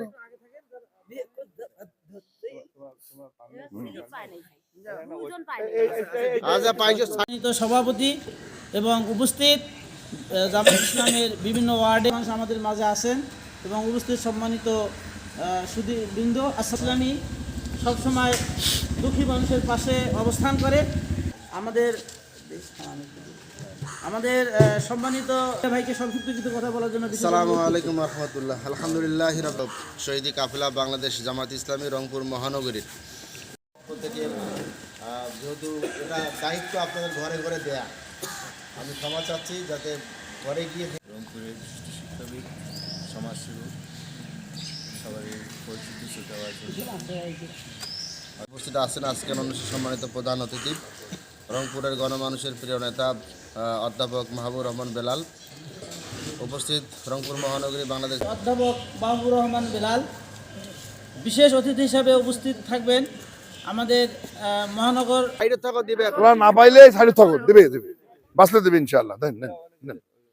ধরো। আচ্ছা সভাপতি এবং উপস্থিত জামাত ইসলামের বিভিন্ন ওয়ার্ডে মানুষ আমাদের মাঝে আছেন এবং উপস্থিত সম্মানিত সুদী বৃন্দ ইসলামী সবসময় দুঃখী মানুষের পাশে অবস্থান করে। আমাদের আমাদের সম্মানিত ভাইকে সংক্ষিপ্ত কিছু কথা বলার জন্য করছি। আলাইকুম রহমতুল্লাহ। আলহামদুলিল্লাহ রব শহীদি কাফিলা বাংলাদেশ জামাত ইসলামী রংপুর মহানগরীর যেহেতু এটা দায়িত্ব আপনাদের ঘরে ঘরে দেয়া আমি ক্ষমা চাচ্ছি যাতে ঘরে গিয়ে রংপুরের শিক্ষাবিদ সমাজসেবক সবাই পরিচিতি উপস্থিত আছেন আজকের অনুষ্ঠানে সম্মানিত প্রধান অতিথি। রংপুরের গণমানুষের প্রিয় নেতা অধ্যাপক মাহবুব রহমান বেলাল। উপস্থিত রংপুর মহানগরী বাংলাদেশ অধ্যাপক মাহবুর রহমান বেলাল। বিশেষ অতিথি হিসাবে উপস্থিত থাকবেন আমাদের মহানগর সাইডে থাকো দিবে তোরা না পাইলে সাইডে থাকো দেবে দেবে। বাঁচলে দেবে ইনশাল্লাহ দেন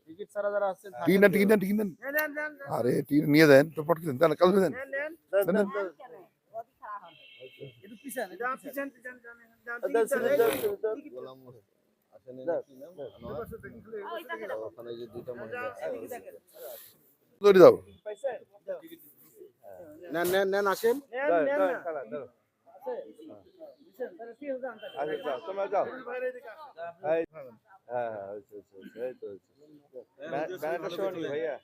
টিকিট নেন টিকিট নেন টিকিট নেন আরে টিকিট নিয়ে দেন তো পটকে দেন। দেন দেন। দেন, দেন। আসেন হ্যাঁ হ্যাঁ ভাইয়া